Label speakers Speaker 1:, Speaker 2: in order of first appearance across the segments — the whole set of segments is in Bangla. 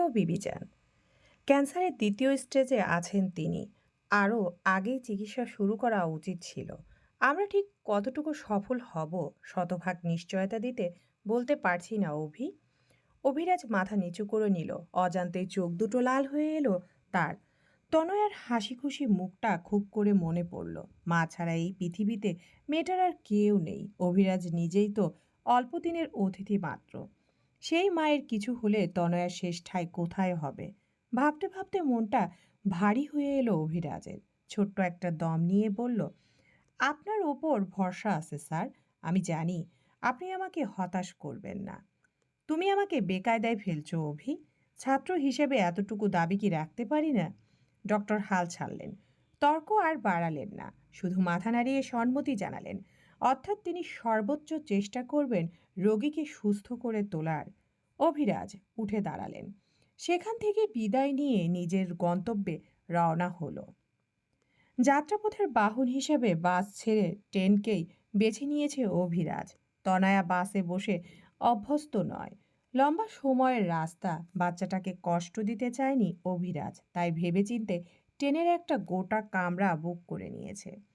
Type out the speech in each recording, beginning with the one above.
Speaker 1: প্রিয় বিবিজান ক্যান্সারের দ্বিতীয় স্টেজে আছেন তিনি। আরও আগেই চিকিৎসা শুরু করা উচিত ছিল। আমরা ঠিক কতটুকু সফল হব শতভাগ নিশ্চয়তা দিতে বলতে পারছি না, অভি। অভিরাজ মাথা নিচু করে নিল। অজান্তে চোখ দুটো লাল হয়ে এলো তার। তনয়ার হাসি খুশি মুখটা খুব করে মনে পড়ল। মা ছাড়া এই পৃথিবীতে মেয়েটার আর কেউ নেই। অভিরাজ নিজেই তো অল্প দিনের অতিথি মাত্র। সেই মায়ের কিছু হলে তনয়ার শেষ ঠাঁই কোথায় হবে? ভাবতে ভাবতে মনটা ভারী হয়ে এলো অভিরাজের। ছোট্ট একটা দম নিয়ে বলল, আপনার ওপর ভরসা আছে, স্যার। আমি জানি আপনি আমাকে হতাশ করবেন না। তুমি আমাকে বেকায়দায় ফেলছো, অভি। ছাত্র হিসেবে এতটুকু দাবি কি রাখতে পারি না? ডক্টর হাল ছাড়লেন। তর্ক আর বাড়ালেন না। শুধু মাথা নাড়িয়ে সম্মতি জানালেন অর্থাৎ তিনি সর্বোচ্চ চেষ্টা করবেন রোগীকে সুস্থ করে তোলার। অভিরাজ উঠে দাঁড়ালেন। সেখান থেকে বিদায় নিয়ে নিজের গন্তব্যে রওনা হলো। যাত্রাপথের বাহন হিসেবে বাস ছেড়ে ট্রেনকেই বেছে নিয়েছে অভিরাজ। তনায়া বাসে বসে অভ্যস্ত নয়। লম্বা সময়ের রাস্তা বাচ্চাটাকে কষ্ট দিতে চায়নি অভিরাজ। তাই ভেবেচিন্তে ট্রেনের একটা গোটা কামরা বুক করে নিয়েছে।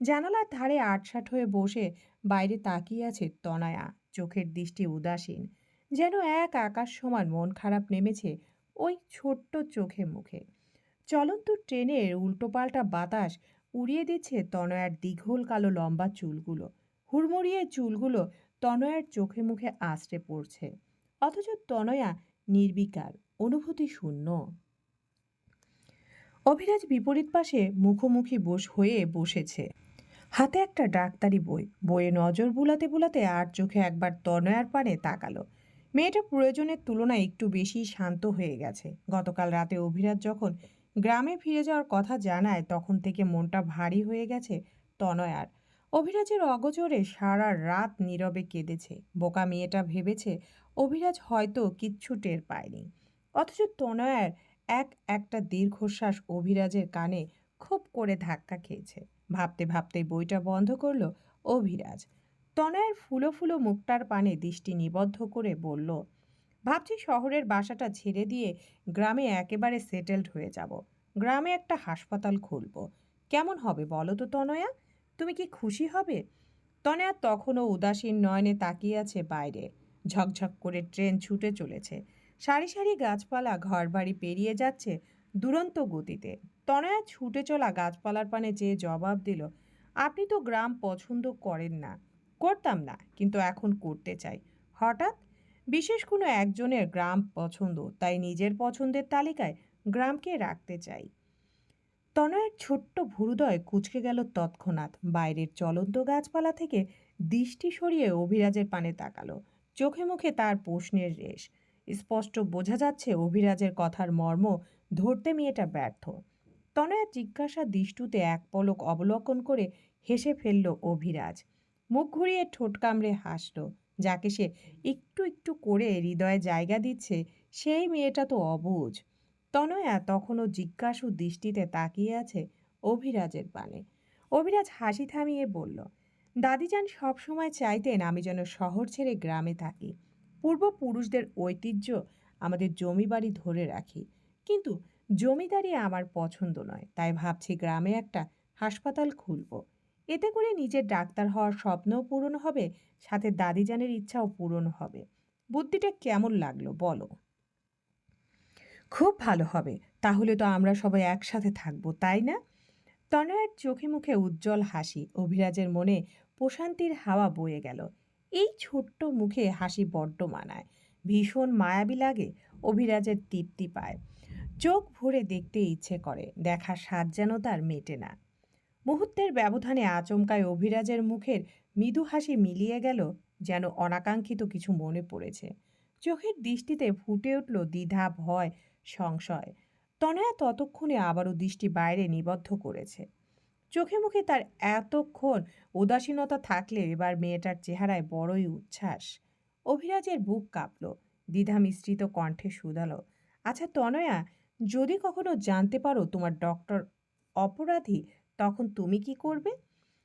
Speaker 1: জানালার ধারে আটসাট হয়ে বসে বাইরে তাকিয়ে আছে তনয়া। চোখের দৃষ্টি উদাসীন। যেন এক আকাশ সমান মন খারাপ নেমেছে ওই ছোট্ট চোখে মুখে। চলন্ত ট্রেনের উল্টোপাল্টা বাতাস উড়িয়ে দিচ্ছে তনয়ার দীঘল কালো লম্বা চুলগুলো। হুড়মুড়িয়ে চুলগুলো তনয়ার চোখে মুখে আশ্রে পড়ছে। অথচ তনয়া নির্বিকার, অনুভূতি শূন্য। অভিরাজ বিপরীত পাশে মুখোমুখি বস, হয়ে বসেছে। হাতে একটা ডাক্তারি বই। বইয়ে নজর বুলাতে বুলাতে আর চোখে একবার তনয়ার পানে তাকালো। মেয়েটা প্রয়োজনের তুলনায় একটু বেশি শান্ত হয়ে গেছে। গতকাল রাতে অভিরাজ যখন গ্রামে ফিরে যাওয়ার কথা জানায়, তখন থেকে মনটা ভারী হয়ে গেছে তনয়ার। অভিরাজের অগোচরে সারা রাত নীরবে কেঁদেছে। বোকা মেয়েটা ভেবেছে অভিরাজ হয়তো কিচ্ছু টের পায়নি। অথচ তনয়ার এক একটা দীর্ঘশ্বাস অভিরাজের কানে খুব করে ধাক্কা খেয়েছে। ভাবতে ভাবতে বইটা বন্ধ করল অভিরাজ। তনয়ের ফুলো ফুলো মুখটার পানে দৃষ্টি নিবদ্ধ করে বলল, ভাবছি শহরের বাসাটা ছেড়ে দিয়ে গ্রামে একেবারে সেটেলড হয়ে যাব। গ্রামে একটা হাসপাতাল খুলব। কেমন হবে বলো তো তনয়া? তুমি কি খুশি হবে? তনয়া তখনও উদাসীন নয়নে তাকিয়ে আছে বাইরে। ঝকঝক করে ট্রেন ছুটে চলেছে। সারি সারি গাছপালা ঘরবাড়ি পেরিয়ে যাচ্ছে দুরন্ত গতিতে। তনয়া ছুটে চলা গাছপালার পানে চেয়ে জবাব দিল, আপনি তো গ্রাম পছন্দ করেন না। করতাম না, কিন্তু এখন করতে চাই। হঠাৎ বিশেষ কোনো একজনের গ্রাম পছন্দ, তাই নিজের পছন্দের তালিকায় গ্রামকে রাখতে চাই। তনয়ের ছোট্ট ভুরুদয় কুচকে গেল তৎক্ষণাৎ। বাইরের চলন্ত গাছপালা থেকে দৃষ্টি সরিয়ে অভিরাজের পানে তাকালো। চোখে মুখে তার প্রশ্নের রেশ। স্পষ্ট বোঝা যাচ্ছে অভিরাজের কথার মর্ম ধরতে মেয়েটা ব্যর্থ। তনয়া জিজ্ঞাসা দৃষ্টুতে এক পলক অবলোকন করে হেসে ফেলল অভিরাজ। মুখ ঘুরিয়ে ঠোঁট কামড়ে হাসল। যাকে সে একটু একটু করে হৃদয়ে জায়গা দিচ্ছে, সেই মেয়েটা তো অবুঝ তনয়া তখনও জিজ্ঞাসু দৃষ্টিতে তাকিয়ে আছে অভিরাজের পানে। অভিরাজ হাসি থামিয়ে বলল, দাদিজান সবসময় চাইতেন আমি যেন শহর ছেড়ে গ্রামে থাকি। পূর্বপুরুষদের ঐতিহ্য আমাদের জমি বাড়ি ধরে রাখি। কিন্তু জমিদারি আমার পছন্দ নয়, তাই ভাবছি গ্রামে একটা হাসপাতাল খুলব। এতে করে নিজের ডাক্তার হওয়ার স্বপ্নও পূরণ হবে, সাথে দাদিজানের ইচ্ছাও পূরণ হবে। বুদ্ধিটা কেমন লাগল বলো? খুব ভালো হবে, তাহলে তো আমরা সবাই একসাথে থাকব, তাই না? তনয়ের চোখে মুখে উজ্জ্বল হাসি, অভিরাজের মনে প্রশান্তির হাওয়া বয়ে গেল। এই ছোট্ট মুখে হাসি বড্ড মানায়, ভীষণ মায়াবী লাগে, অভিরাজের তৃপ্তি পায়। চোখ ভরে দেখতে ইচ্ছে করে, দেখা স্বাদ যেন তার মেটে না। মুহূর্তের ব্যবধানে আচমকায় অভিরাজের মুখের মৃদু হাসি মিলিয়ে গেল, যেন অনাকাঙ্ক্ষিত কিছু মনে পড়েছে। চোখের দৃষ্টিতে ফুটে উঠল দ্বিধা, ভয়, সংশয়। তনয়া ততক্ষণে আবারও দৃষ্টি বাইরে নিবদ্ধ করেছে। চোখে মুখে তার এতক্ষণ উদাসীনতা থাকলে এবার মেয়েটার চেহারায় বড়ই উচ্ছ্বাস। অভিরাজের বুক কাঁপল, দ্বিধা মিশ্রিত কণ্ঠে শুধালো আচ্ছা তনয়া যদি কখনো জানতে পারো তোমার ডক্টর অপরাধী, তখন তুমি কি করবে?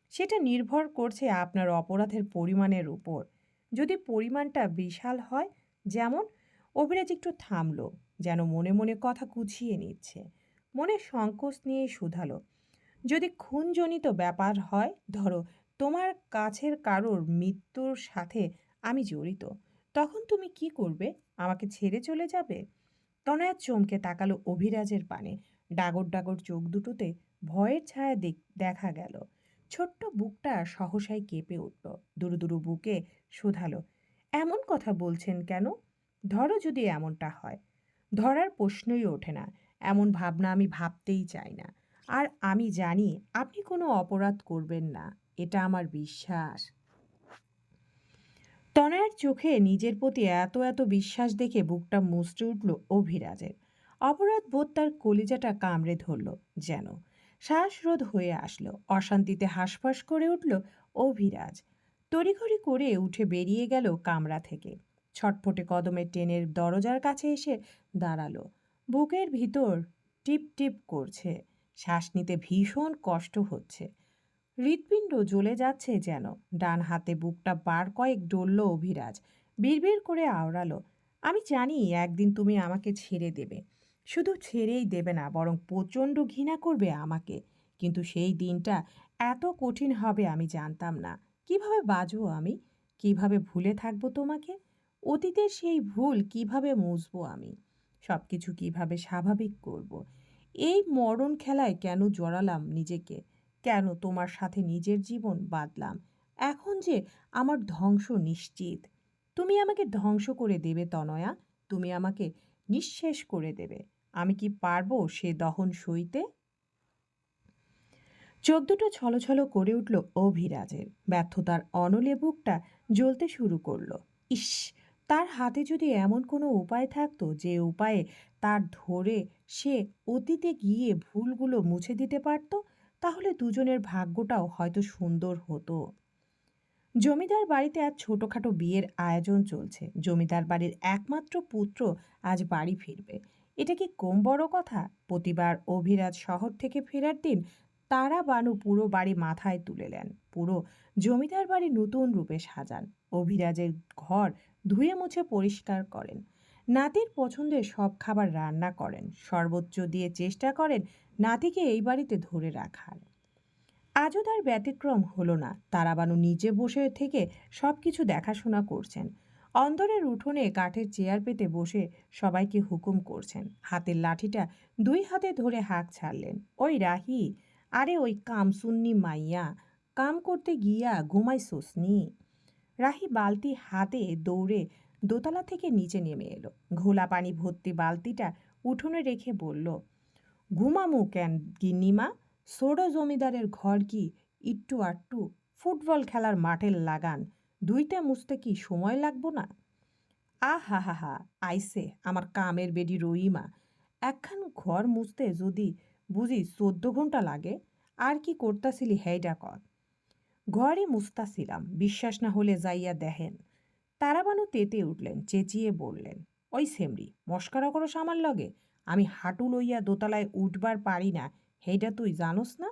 Speaker 1: সেটা নির্ভর করছে আপনার অপরাধের পরিমাণের উপর। যদি পরিমাণটা বিশাল হয়, যেমন, অভিরাজ একটু থামলো, যেন মনে মনে কথা গুছিয়ে নিচ্ছে। মনে সংকোচ নিয়ে শুধালো। যদি খুনজনিত ব্যাপার হয়, ধরো, তোমার কাছের কারোর মৃত্যুর সাথে আমি জড়িত, তখন তুমি কি করবে? আমাকে ছেড়ে চলে যাবে? তনয়া চমকে তাকালো অভিরাজের পানে। ডাগর ডাগর চোখ দুটোতে ভয়ের ছায়া দেখ- গেল। ছোট্ট বুকটা সহসাই কেঁপে উঠল। দুরু দুরু বুকে শোধালো, এমন কথা বলছেন কেন? ধরো যদি এমনটা হয়। ধরার প্রশ্নই ওঠে না। এমন ভাবনা আমি ভাবতেই চাই না। আর আমি জানি আপনি কোনো অপরাধ করবেন না। এটা আমার বিশ্বাস। তনয়ের চোখে নিজের প্রতি এত এত বিশ্বাস দেখে বুকটা মুচড়ে উঠল অভিরাজের। অপরাধ বোধ তার কলিজাটা কামড়ে ধরল যেন। শ্বাসরোধ হয়ে আসলো। অশান্তিতে হাঁসফাঁস করে উঠল অভিরাজ। তড়িঘড়ি করে উঠে বেরিয়ে গেল কামরা থেকে। ছটফটে কদমে ট্রেনের দরজার কাছে এসে দাঁড়াল। বুকের ভিতর টিপ টিপ করছে। শ্বাস নিতে ভীষণ কষ্ট হচ্ছে। হৃৎপিণ্ড জ্বলে যাচ্ছে যেন। ডান হাতে বুকটা বার কয়েক ডলল অভিরাজ। বিড়বিড় করে আওড়ালো, আমি জানি একদিন তুমি আমাকে ছেড়ে দেবে। শুধু ছেড়েই দেবে না, বরং প্রচণ্ড ঘৃণা করবে আমাকে। কিন্তু সেই দিনটা এত কঠিন হবে আমি জানতাম না। কীভাবে বাঁচবো আমি? কীভাবে ভুলে থাকব তোমাকে? অতীতের সেই ভুল কীভাবে মুছবো আমি? সব কিছু কীভাবে স্বাভাবিক করব। এই মরণ খেলায় কেন জড়ালাম নিজেকে? কেন তোমার সাথে নিজের জীবন বাদলাম? এখন যে আমার ধ্বংস নিশ্চিত। তুমি আমাকে ধ্বংস করে দেবে তনয়া। তুমি আমাকে নিঃশেষ করে দেবে। আমি কি পারব সে দহন সইতে? চোখ দুটো ছলছল করে উঠল অভিরাজের। ব্যর্থতার অনলে বুকটা জ্বলতে শুরু করল। ইস, তার হাতে যদি এমন কোনো উপায় থাকতো যে উপায়ে তার ধরে সে অতীতে গিয়ে ভুলগুলো মুছে দিতে পারত তাহলে দুজনের ভাগ্যটাও হয়তো সুন্দর হতো। জমিদার বাড়িতে আজ ছোটোখাটো বিয়ের আয়োজন চলছে। জমিদার বাড়ির একমাত্র পুত্র আজ বাড়ি ফিরবে। এটা কি কম বড় কথা? প্রতিবার অভিরাজ শহর থেকে ফেরার দিন তারা বানু পুরো বাড়ি মাথায় তুলে নেন। পুরো জমিদার বাড়ি নতুন রূপে সাজান। অভিরাজের ঘর ধুয়ে মুছে পরিষ্কার করেন। নাতির পছন্দের সব খাবার রান্না করেন। সর্বোচ্চ দিয়ে চেষ্টা করেন নাতিকে এই বাড়িতে ধরে রাখার। আজও তার ব্যতিক্রম হলো না। তারাবানু নিজে বসে থেকে সব কিছু দেখাশোনা করছেন। অন্দরের উঠোনে কাঠের চেয়ার পেতে বসে সবাইকে হুকুম করছেন। হাতের লাঠিটা দুই হাতে ধরে হাঁক ছাড়লেন। ওই রাহি, আরে ওই কাম কামসুন্নি মাইয়া, কাম করতে গিয়া ঘুমাইছোস নি রাহি বালতি হাতে দৌড়ে দোতলা থেকে নিচে নেমে এলো। ঘোলা পানি ভর্তি বালতিটা উঠোনে রেখে বলল ঘুমামু কেন, গিন্নিমা? সোডো জমিদারের ঘর কি ইট্টু আট্টু? ফুটবল খেলার মাঠের লাগান ধুইতে মুছতে কি সময় লাগবো না? আ হা হা হা আইসে আমার কামের বেডি রইমা একখান ঘর মুছতে যদি বুঝি চোদ্দ ঘণ্টা লাগে, আর কি করতাছিলি হেইডা কর। ঘরই মুস্তাছিলাম বিশ্বাস না হলে যাইয়া দেখেন। তারাবানু তেতে উঠলেন, চেঁচিয়ে বললেন, ওই সেমরি, মস্কারা করো আমার লগে? আমি হাঁটু লইয়া দোতলায় উঠবার পারি না, হেইটা তুই জানোস না?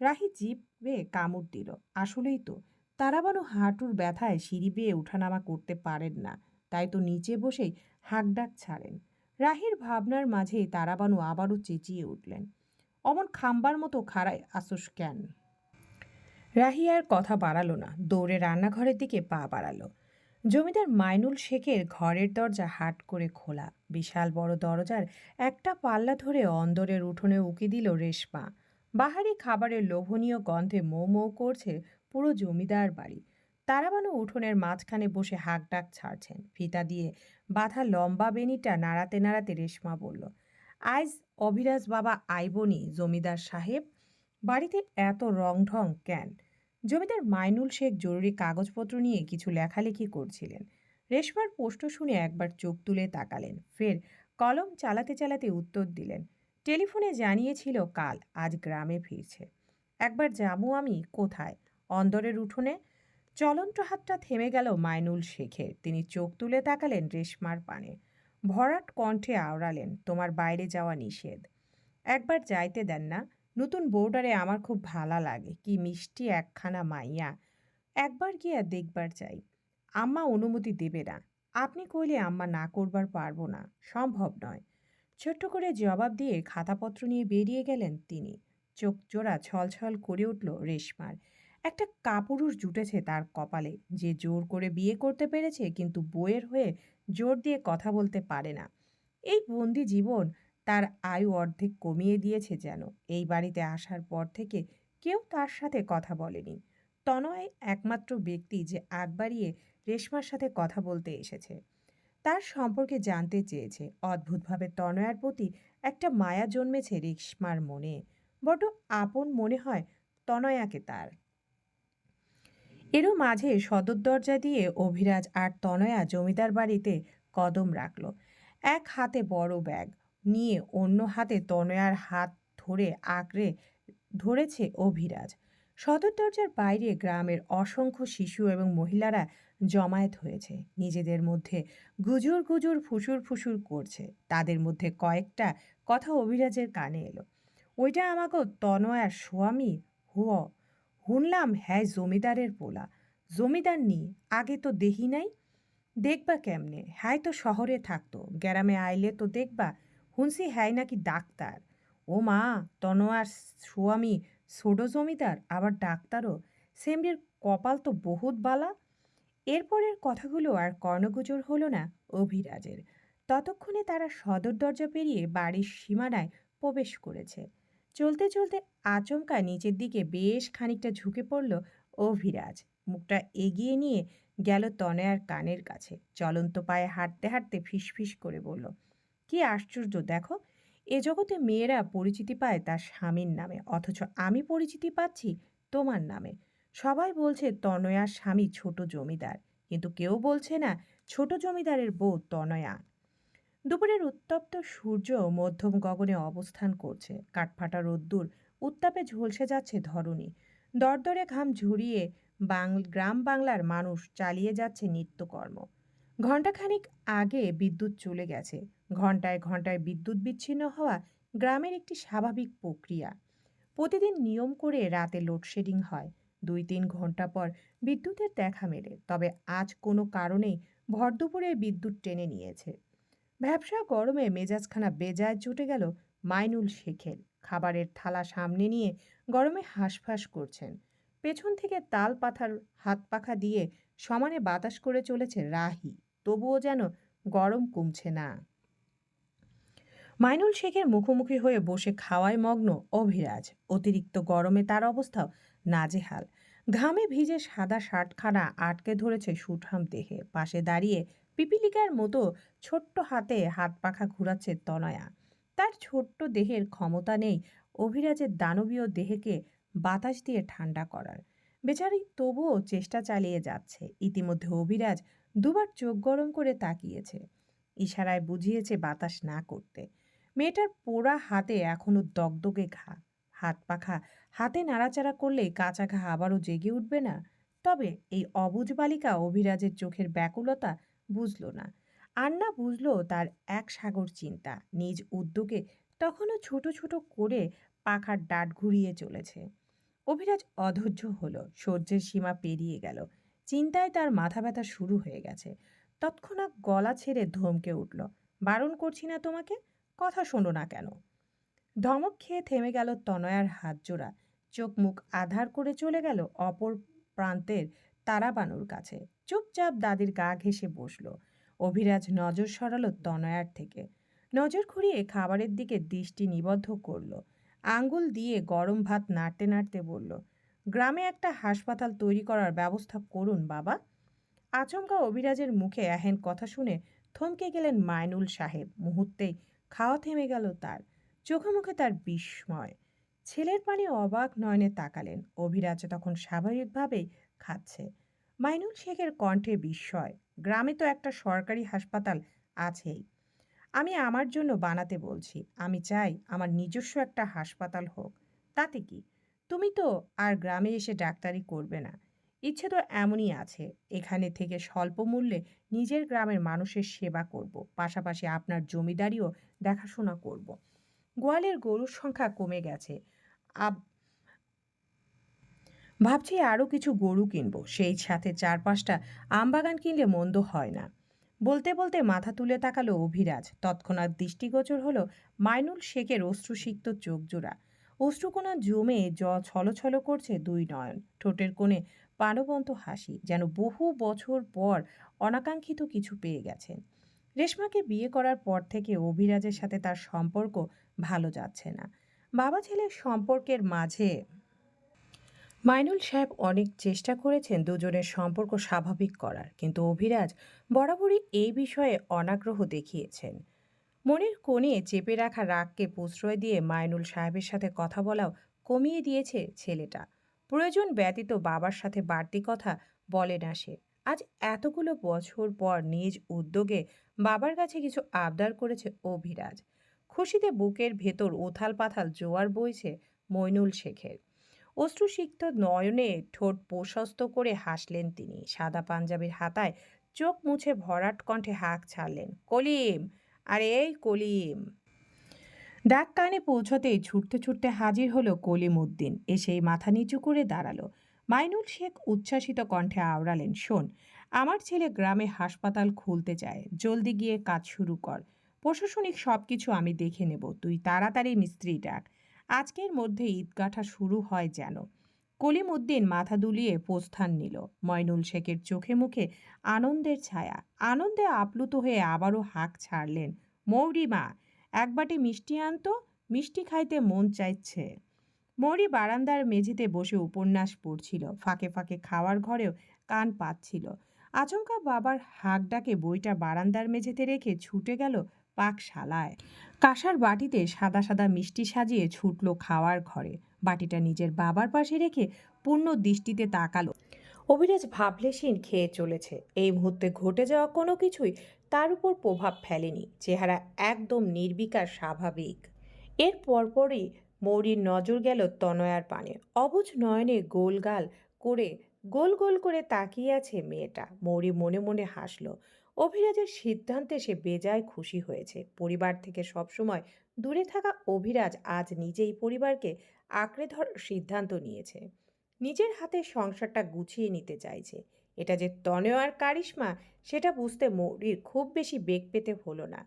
Speaker 1: রাহি জিপে কামড় দিল। আসলেই তো, তারা তারাবানু হাঁটুর ব্যথায় সিঁড়ি বেয়ে উঠানামা করতে পারেন না, তাই তো নিচে বসেই হাঁকডাক ছাড়েন। রাহির ভাবনার মাঝেই তারাবানু আবারও চেঁচিয়ে উঠলেন। অমন খাম্বার মতো খাড়ায় আসোস কেন? রাহি আর কথা বাড়ালো না, দৌড়ে রান্নাঘরের দিকে পা বাড়ালো। জমিদার মাইনুল শেখের ঘরের দরজা হাট করে খোলা। বিশাল বড় দরজার একটা পাল্লা ধরে অন্দরের উঠোনে উকি দিল রেশমা। বাহারি খাবারের লোভনীয় গন্ধে মৌ মৌ করছে পুরো জমিদার বাড়ি। তারাবানু উঠোনের মাঝখানে বসে হাঁক ডাক ছাড়ছেন। ফিতা দিয়ে বাঁধা লম্বা বেনিটা নাড়াতে নাড়াতে রেশমা বলল, আইজ অভিরাজ বাবা আইবনি জমিদার সাহেব, বাড়িতে এত রং ঢং কেন? জমিদার মাইনুল শেখ জরুরি কাগজপত্র নিয়ে কিছু লেখালেখি করছিলেন। রেশমার প্রশ্ন শুনে একবার চোখ তুলে তাকালেন। ফের কলম চালাতে চালাতে উত্তর দিলেন, টেলিফোনে জানিয়েছিল কাল, আজ গ্রামে ফিরছে। একবার যাব আমি কোথায়? অন্দরের উঠোনে? চলন্ত হাতটা থেমে গেল মাইনুল শেখের। তিনি চোখ তুলে তাকালেন রেশমার পানে। ভরাট কণ্ঠে আওড়ালেন, তোমার বাইরে যাওয়া নিষেধ। একবার যাইতে দেন না। নতুন বউডারে আমার খুব ভালা লাগে। কি মিষ্টি একখানা মাইয়া। একবার গিয়া দেখবার চাই। আম্মা অনুমতি দেবে না। আপনি কইলে আম্মা না করবার পারব না। সম্ভব নয়। ছোট্ট করে জবাব দিয়ে খাতাপত্র নিয়ে বেরিয়ে গেলেন তিনি। চোখ জোড়া ছলছল করে উঠল রেশমার। একটা কাপুরুষ জুটেছে তার কপালে। যে জোর করে বিয়ে করতে পেরেছে কিন্তু বইয়ের হয়ে জোর দিয়ে কথা বলতে পারে না। এই বন্দি জীবন তার আয়ু অর্ধেক কমিয়ে দিয়েছে যেন। এই বাড়িতে আসার পর থেকে কেউ তার সাথে কথা বলেনি। তনয় একমাত্র ব্যক্তি যে আগ বাড়িয়ে রেশমার সাথে কথা বলতে এসেছে। তার সম্পর্কে জানতে চেয়েছে। অদ্ভুতভাবে তনয়ার প্রতি একটা মায়া জন্মেছে রেশমার মনে। বড্ড আপন মনে হয় তনয়াকে তার। এরও মাঝে সদর দরজা দিয়ে অভিরাজ আর তনয়া জমিদার বাড়িতে কদম রাখল। এক হাতে বড় ব্যাগ নিয়ে অন্য হাতে তনয়ার হাত ধরে আঁকড়ে ধরেছে অভিরাজ। সদর দরজার বাইরে গ্রামের অসংখ্য শিশু এবং মহিলারা জমায়েত হয়েছে। নিজেদের মধ্যে গুজুর গুজুর ফুসুর ফুসুর করছে। তাদের মধ্যে কয়েকটা কথা অভিরাজের কানে এলো। ওইটা আমাকে তনয়ার স্বামী, হুয় শুনলাম হ্যাঁ জমিদারের পোলা। জমিদার নি, আগে তো দেহি নাই। দেখবা কেমনে? হ্যাঁ তো শহরে থাকতো, গ্রামে আইলে তো দেখবা হুনসি হ্যাঁ নাকি ডাক্তার। ও মা, তনোয়ার স্বামী, ছোট জমিদার, আবার ডাক্তারও। সেমরির কপাল তো বহুত বালা। এরপরের কথাগুলো আর কর্ণগোচর হলো না অভিরাজের। ততক্ষণে তারা সদর দরজা পেরিয়ে বাড়ির সীমানায় প্রবেশ করেছে। চলতে চলতে আচমকা নিচের দিকে বেশ খানিকটা ঝুঁকে পড়ল অভিরাজ। মুখটা এগিয়ে নিয়ে গেল তনয়ার কানের কাছে। চলন্ত পায়ে হাঁটতে হাঁটতে ফিসফিস করে বলল কি আশ্চর্য, দেখো। এ জগতে মেয়েরা পরিচিতি পায় তার স্বামীর নামে, অথচ আমি পরিচিতি পাচ্ছি তোমার নামে। সবাই বলছে তনয়ার স্বামী ছোট জমিদার, কিন্তু কেউ বলছে না ছোট জমিদারের বউ তনয়া। দুপুরের উত্তপ্ত সূর্য মধ্যম গগনে অবস্থান করছে। কাঠফাটা রোদ্দুর উত্তাপে ঝলসে যাচ্ছে ধরণী। দরদরে ঘাম ঝুরিয়ে বাং, গ্রাম বাংলার মানুষ চালিয়ে যাচ্ছে নিত্যকর্ম। ঘণ্টাখানিক আগে বিদ্যুৎ চলে গেছে। ঘন্টায় ঘন্টায় বিদ্যুৎ বিচ্ছিন্ন হওয়া গ্রামের একটি স্বাভাবিক প্রক্রিয়া। প্রতিদিন নিয়ম করে রাতে লোডশেডিং হয়। দুই তিন ঘণ্টা পর বিদ্যুতের দেখা মেলে, তবে আজ কোনো কারণেই ভরদুপুরে বিদ্যুৎ টেনে নিয়েছে। ব্যবসা গরমে মেজাজখানা বেজায় জুটে গেল মাইনুল শেখের। খাবারের থালা সামনে নিয়ে গরমে হাঁসফাঁস করছেন। পেছন থেকে তাল পাথার হাত পাখা দিয়ে সমানে বাতাস করে চলেছে রাহি। তবুও যেন গরম কমছে না। মাইনুল শেখের মুখোমুখি হয়ে বসে খাওয়ায় মগ্ন অভিরাজ। অতিরিক্ত গরমে তার অবস্থাও নাজেহাল। ঘামে ভিজে সাদা শার্টখানা আটকে ধরেছে সুঠাম দেহে। পাশে দাঁড়িয়ে পিপিলিকার মতো ছোট্ট হাতে হাত পাখা ঘুরাচ্ছে তনয়া। তার ছোট্ট দেহের ক্ষমতা নেই অভিরাজের দানবীয় দেহকে বাতাস দিয়ে ঠান্ডা করার। বেচারি তবুও চেষ্টা চালিয়ে যাচ্ছে। ইতিমধ্যে অভিরাজ দুবার চোখ গরম করে তাকিয়েছে। ইশারায় বুঝিয়েছে বাতাস না করতে। মেয়েটার পোড়া হাতে এখনও দগদগে ঘা। হাত পাখা, হাতে নাড়াচাড়া করলে কাঁচা ঘা আবারও জেগে উঠবে না। তবে এই অবুজ বালিকা অভিরাজের চোখের ব্যাকুলতা বুঝল না। আর না বুঝলো তার এক সাগর চিন্তা। নিজ উদ্যোগে তখনও ছোট ছোট করে পাখার ডাট ঘুরিয়ে চলেছে। অভিরাজ অধৈর্য হলো, সহ্যের সীমা পেরিয়ে গেল। চিন্তায় তার মাথা ব্যথা শুরু হয়ে গেছে। তৎক্ষণাৎ গলা ছেড়ে ধমকে উঠল, বারণ করছি না তোমাকে? কথা শোনো না কেন। ধমক খেয়ে থেমে গেল তনয়ার হাত জোড়া। চোখ মুখ আধার করে চলে গেল অপর প্রান্তের তারাবানুর কাছে। চুপচাপ দাদির গা ঘেসে বসল। অভিরাজ নজর সরালো তনয়ার থেকে। নজর ঘুরিয়ে খাবারের দিকে দৃষ্টি নিবদ্ধ করল। আঙ্গুল দিয়ে গরম ভাত নাড়তে নাড়তে বলল, গ্রামে একটা হাসপাতাল তৈরি করার ব্যবস্থা করুন, বাবা। আচমকা অভিরাজের মুখে এহেন কথা শুনে থমকে গেলেন মাইনুল সাহেব। মুহূর্তেই খাওয়া থেমে গেল তার। চোখে মুখে তার বিস্ময়। ছেলের পানি অবাক নয়নে তাকালেন। অভিরাজ তখন স্বাভাবিকভাবেই খাচ্ছে। মাইনুল শেখের কণ্ঠে বিস্ময়। গ্রামে তো একটা সরকারি হাসপাতাল আছেই। আমি আমার জন্য বানাতে বলছি। আমি চাই আমার নিজস্ব একটা হাসপাতাল হোক। তাতে কি? তুমি তো আর গ্রামে এসে ডাক্তারি করবে না। ইচ্ছে তো এমনই আছে। এখানে থেকে স্বল্প মূল্যে নিজের গ্রামের মানুষের সেবা করব। পাশাপাশি আপনার জমিদারিও দেখাশোনা করব। গোয়ালের গরুর সংখ্যা কমে গেছে। ভাবছি আরও কিছু গরু কিনবো। সেই সাথে চার পাঁচটা আমবাগান কিনলে মন্দ হয় না। বলতে বলতে মাথা তুলে তাকালো অভিরাজ। তৎক্ষণাৎ দৃষ্টিগোচর হলো মাইনুল শেখের অশ্রুসিক্ত চোখ জোড়া। অশ্রুকোনা জমে জ ছলছল করছে দুই নয়ন। ঠোঁটের কোণে প্রাণবন্ত হাসি যেন বহু বছর পর অনাকাঙ্ক্ষিত কিছু পেয়ে গেছেন। রেশমাকে বিয়ে করার পর থেকে অভিরাজের সাথে তার সম্পর্ক ভালো যাচ্ছে না। বাবা ছেলের সম্পর্কের মাঝে মাইনুল সাহেব অনেক চেষ্টা করেছেন দুজনের সম্পর্ক স্বাভাবিক করার, কিন্তু অভিরাজ বরাবরই এই বিষয়ে অনাগ্রহ দেখিয়েছেন। মনের কোণে চেপে রাখা রাগকে প্রশ্রয় দিয়ে মাইনুল সাহেবের সাথে কথা বলাও কমিয়ে দিয়েছে ছেলেটা। প্রয়োজন ব্যতীত বাবার সাথে বাড়তি কথা বলে না সে। আজ এতগুলো বছর পর নিজ উদ্যোগে বাবার কাছে কিছু আবদার করেছে অভিরাজ। খুশিতে বুকের ভেতর উথাল পাথাল জোয়ার বইছে মইনুল শেখের। অশ্রুসিক্ত নয়নে ঠোঁট প্রশস্ত করে হাসলেন তিনি। সাদা পাঞ্জাবির হাতায় চোখ মুছে ভরাট কণ্ঠে হাঁক ছাড়লেন, কলিম, আরে এই কলিম। ডাক কানে পৌঁছতেই ছুটতে ছুটতে হাজির হলো কলিম উদ্দিন এসেই মাথা নিচু করে দাঁড়াল। মাইনুল শেখ উচ্ছ্বাসিত কণ্ঠে আওড়ালেন, শোন, আমার ছেলে গ্রামে হাসপাতাল খুলতে চায়। জলদি গিয়ে কাজ শুরু কর। প্রশাসনিক সব কিছু আমি দেখে নেব। তুই তাড়াতাড়ি মিস্ত্রি ডাক। আজকের মধ্যে ঈদগাঠা শুরু হয় যেন। কলিম উদ্দিন মাথা দুলিয়ে প্রস্থান নিল। ময়নুল শেখের চোখে মুখে আনন্দের ছায়া। আনন্দে আপ্লুত হয়ে আবারও হাঁক ছাড়লেন মৌরিমা এক বাটি মিষ্টি আনতো, মিষ্টি খাইতে মন চাইছে। মৌরি বারান্দার মেঝেতে বসে উপন্যাস পড়ছিল। ফাঁকে ফাঁকে খাওয়ার ঘরেও কান পাচ্ছিল আচমকা বাবার হাঁক ডাকে বইটা বারান্দার মেঝেতে রেখে ছুটে গেল পাকশালায়। কাঁসার বাটিতে সাদা সাদা মিষ্টি সাজিয়ে ছুটলো খাওয়ার ঘরে। বাটিটা নিজের বাবার পাশে রেখে পূর্ণ দৃষ্টিতে তাকালো। অভিরাজ ভাবলেশীন খেয়ে চলেছে। এই মুহূর্তে ঘটে যাওয়া কোনো কিছুই তার উপর প্রভাব ফেলেনি। চেহারা একদম নির্বিকার, স্বাভাবিক। এর পরপরই মৌরির নজর গেল তনয়ার পানে। অবুজ নয়নে গোলগাল করে, গোল গোল করে তাকিয়ে আছে মেয়েটা। মৌরি মনে মনে হাসলো। অভিরাজের সিদ্ধান্তে সে বেজায় খুশি হয়েছে। পরিবার থেকে সবসময় দূরে থাকা অভিরাজ আজ নিজেই পরিবারকে আঁকড়ে ধর সিদ্ধান্ত নিয়েছে। নিজের হাতে সংসারটা গুছিয়ে নিতে চাইছে। এটা যে তনয়ার কারিশ্মা, সেটা বুঝতে মৌরির খুব বেশি বেগ পেতে হলো না।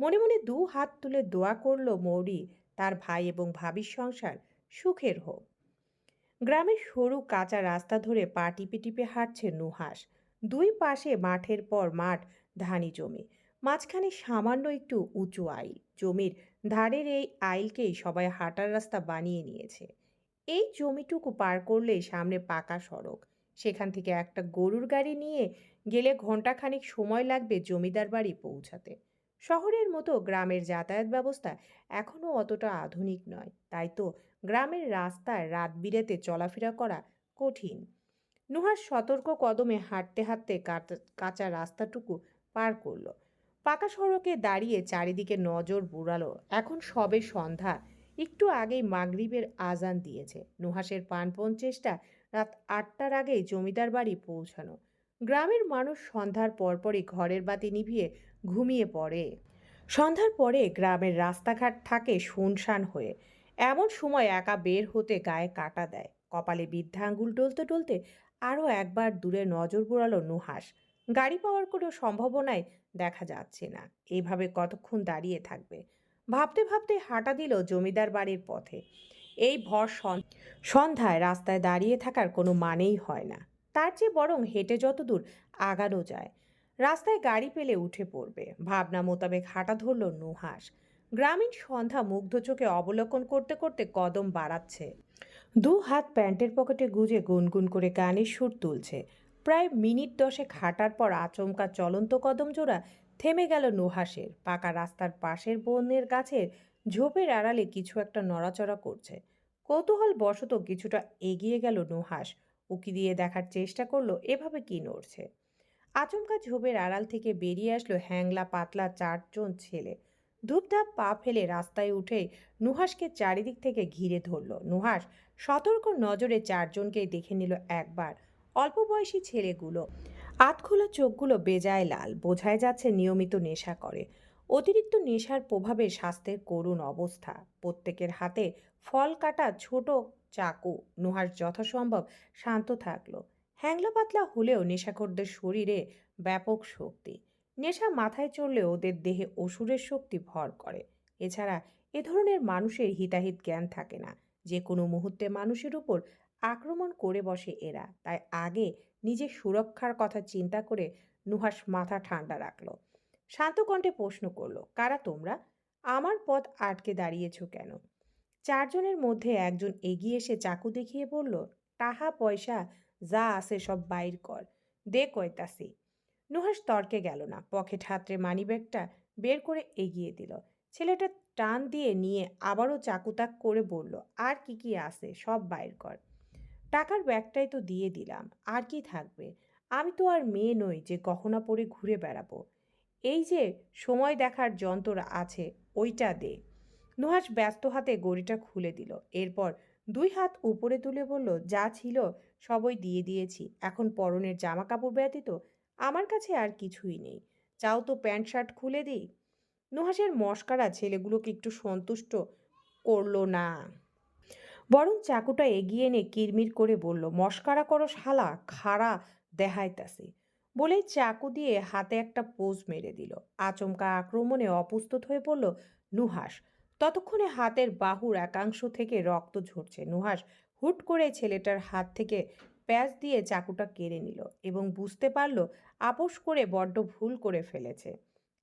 Speaker 1: মনে মনে দু হাত তুলে দোয়া করল মৌরি তার ভাই এবং ভাবির সংসার সুখের হোক। গ্রামের সরু কাঁচা রাস্তা ধরে পা টিপে টিপে হাঁটছে নুহাস দুই পাশে মাঠের পর মাঠ, ধানি জমি। মাঝখানে সামান্য একটু উঁচু আইল। জমির ধারের এই আইলকেই সবাই হাঁটার রাস্তা বানিয়ে নিয়েছে। এই জমিটুকু পার করলেই সামনে পাকা সড়ক। সেখান থেকে একটা গরুর গাড়ি নিয়ে গেলে ঘন্টাখানিক সময় লাগবে জমিদার বাড়ি পৌঁছাতে। শহরের মতো গ্রামের যাতায়াত ব্যবস্থা এখনও অতটা আধুনিক নয়। তাই তো গ্রামের রাস্তায় রাত বিরেতে চলাফেরা করা কঠিন। নুহার সতর্ক কদমে হাঁটতে হাঁটতে কাঁচা রাস্তাটুকু পার করল। পাকা সড়কে দাঁড়িয়ে চারিদিকে নজর বুড়ালো। এখন সবে সন্ধ্যা। একটু আগেই মাগরিবের আজান দিয়েছে। নুহাসের প্রাণপণ চেষ্টা রাত আটটার আগেই জমিদার বাড়ি পৌঁছানো। গ্রামের মানুষ সন্ধ্যার পরপরই ঘরের বাতি নিভিয়ে ঘুমিয়ে পড়ে। সন্ধ্যার পরে গ্রামের রাস্তাঘাট থাকে শুনশান হয়ে। এমন সময় একা বের হতে গায়ে কাটা দেয়। কপালে বৃদ্ধা আঙ্গুল টলতে টলতে আরও একবার দূরে নজর বুড়ালো নুহাস গাড়ি পাওয়ার কোনো সম্ভাবনায় দেখা যাচ্ছে না। এইভাবে কতক্ষণ দাঁড়িয়ে থাকবে? ভাবতে ভাবতে হাঁটা দিল জমিদার বাড়ির পথে। এই ভর সন- সন্ধ্যায় রাস্তায় দাঁড়িয়ে থাকার কোনো মানেই হয় না। তার চেয়ে বরং হেঁটে যতদূর আগানো যায়। রাস্তায় গাড়ি পেলে উঠে পড়বে। ভাবনা মোতাবেক হাঁটা ধরল নুহাস গ্রামীণ সন্ধ্যা মুগ্ধ চোখে অবলোকন করতে করতে কদম বাড়াচ্ছে। দু হাত প্যান্টের পকেটে গুজে গুনগুন করে গানের সুর তুলছে। প্রায় মিনিট দশেক হাঁটার পর আচমকা চলন্ত কদম জোড়া থেমে গেল নুহাসের পাকা রাস্তার পাশের বনের গাছের ঝোপের আড়ালে কিছু একটা নড়াচড়া করছে। কৌতূহল বশত কিছুটা এগিয়ে গেল নুহাস উকি দিয়ে দেখার চেষ্টা করল, এভাবে কি নড়ছে? আচমকা ঝোপের আড়াল থেকে বেরিয়ে আসলো হ্যাংলা পাতলা চারজন ছেলে। ধূপধাপ পা ফেলে রাস্তায় উঠে নুহাসকে চারিদিক থেকে ঘিরে ধরল। নুহাস সতর্ক নজরে চারজনকেই দেখে নিল একবার। অল্প বয়সী ছেলেগুলো আতখোলা চোখগুলো বেজায় লাল, বোঝাই যাচ্ছে নিয়মিত নেশা করে। অতিরিক্ত নেশার প্রভাবে স্বাস্থ্যের করুণ অবস্থা। প্রত্যেকের হাতে ফল কাটা ছোট চাকু নুহাস যথাসম্ভব শান্ত থাকল। হ্যাংলা পাতলা হলেও নেশাখোরদের শরীরে ব্যাপক শক্তি। নেশা মাথায় চড়লে ওদের দেহে অসুরের শক্তি ভর করে। এছাড়া এ ধরনের মানুষের হিতাহিত জ্ঞান থাকে না। যে কোনো মুহূর্তে মানুষের উপর আক্রমণ করে বসে এরা। তাই আগে নিজের সুরক্ষার কথা চিন্তা করে নুহাস মাথা ঠান্ডা রাখল। শান্ত কণ্ঠে প্রশ্ন করল, কারা তোমরা? আমার পথ আটকে দাঁড়িয়েছ কেন? চারজনের মধ্যে একজন এগিয়ে এসে চাকু দেখিয়ে বলল, টাহা পয়সা, যা আছে সব বাইর কর। দে কয়তাসি নুহাস তর্কে গেল না, পকেট হাতরে মানিব্যাগটা বের করে এগিয়ে দিল। ছেলেটা টান দিয়ে নিয়ে আবারও চাকুতাক করে বলল, আর কি কি আছে সব বাইর কর। টাকার ব্যাগটাই তো দিয়ে দিলাম, আর কি থাকবে? আমি তো আর মেয়ে নই যে গহনা পরে ঘুরে বেড়াবো। এই যে সময় দেখার যন্ত্র আছে, ওইটা দে। নুহাস ব্যস্ত হাতে গড়িটা খুলে দিল। এরপর দুই হাত উপরে তুলে বলল, যা ছিল সবই দিয়ে দিয়েছি। এখন পরনের জামা কাপড় ব্যতীত আমার কাছে আর কিছুই নেই। চাও তো প্যান্ট শার্ট খুলে দিই? নুহাসের মস্কারা ছেলেগুলোকে একটু সন্তুষ্ট করল না। বরং চাকুটা এগিয়ে এনে কিরমির করে বলল, মস্কারা করো শালা, খাড়া দেহাইতাসি বলে চাকু দিয়ে হাতে একটা পোজ মেরে দিল। আচমকা আক্রমণে অপ্রস্তুত হয়ে পড়ল নুহাস ততক্ষণে হাতের বাহুর একাংশ থেকে রক্ত ঝরছে। নুহাস হুট করে ছেলেটার হাত থেকে প্যাঁচ দিয়ে চাকুটা কেড়ে নিল এবং বুঝতে পারল, আপোষ করে বড্ড ভুল করে ফেলেছে।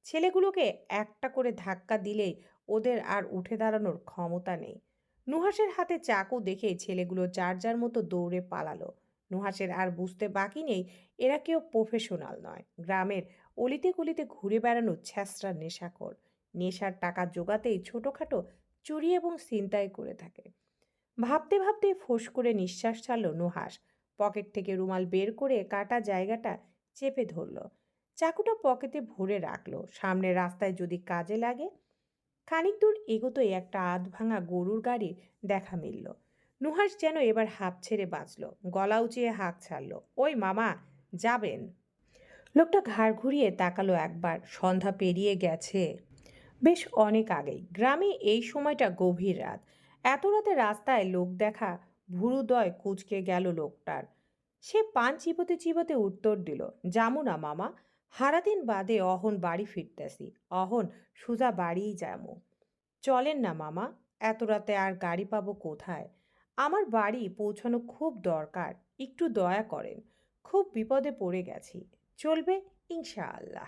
Speaker 1: ছেলেগুলোকে একটা করে ধাক্কা দিলেই ওদের আর উঠে দাঁড়ানোর ক্ষমতা নেই। নুহাসের হাতে চাকু দেখে ছেলেগুলো যার যার মতো দৌড়ে পালালো। নুহাসের আর বুঝতে বাকি নেই, এরা কেউ প্রফেশনাল নয়। গ্রামের অলিতে গলিতে ঘুরে বেড়ানো ছ্যাঁচড়া নেশাখোর। নেশার টাকা জোগাতেই ছোটোখাটো চুরি এবং ছিনতাই করে থাকে। ভাবতে ভাবতে ফোঁস করে নিঃশ্বাস ছাড়ল নুহাস পকেট থেকে রুমাল বের করে কাটা জায়গাটা চেপে ধরল। চাকুটা পকেটে ভরে রাখল। সামনে রাস্তায় যদি কাজে লাগে খানিক দূর এগোতোই একটা আধ ভাঙা গরুর গাড়ির দেখা মিলল। নুহাস যেন এবার হাঁপ ছেড়ে বাঁচল গলা উঁচিয়ে হাঁক ছাড়ল, ওই মামা, যাবেন? লোকটা ঘাড় ঘুরিয়ে তাকালো একবার, সন্ধ্যা পেরিয়ে গেছে। বেশ অনেক আগেই, গ্রামে এই সময়টা গভীর রাত। এত রাতে রাস্তায় লোক দেখা ভুরুদয় কুচকে গেল লোকটার। সে পান চিবোতে চিবোতে উত্তর দিল যামু না মামা হারাদিন বাদে অহন বাড়ি ফিরতেছি। অহন সুজা বাড়িই যামু। চলেন না মামা, এত রাতে আর গাড়ি পাবো কোথায়? আমার বাড়ি পৌঁছানো খুব দরকার, একটু দয়া করেন। খুব বিপদে পড়ে গেছি। চলবে ইনশাআল্লাহ।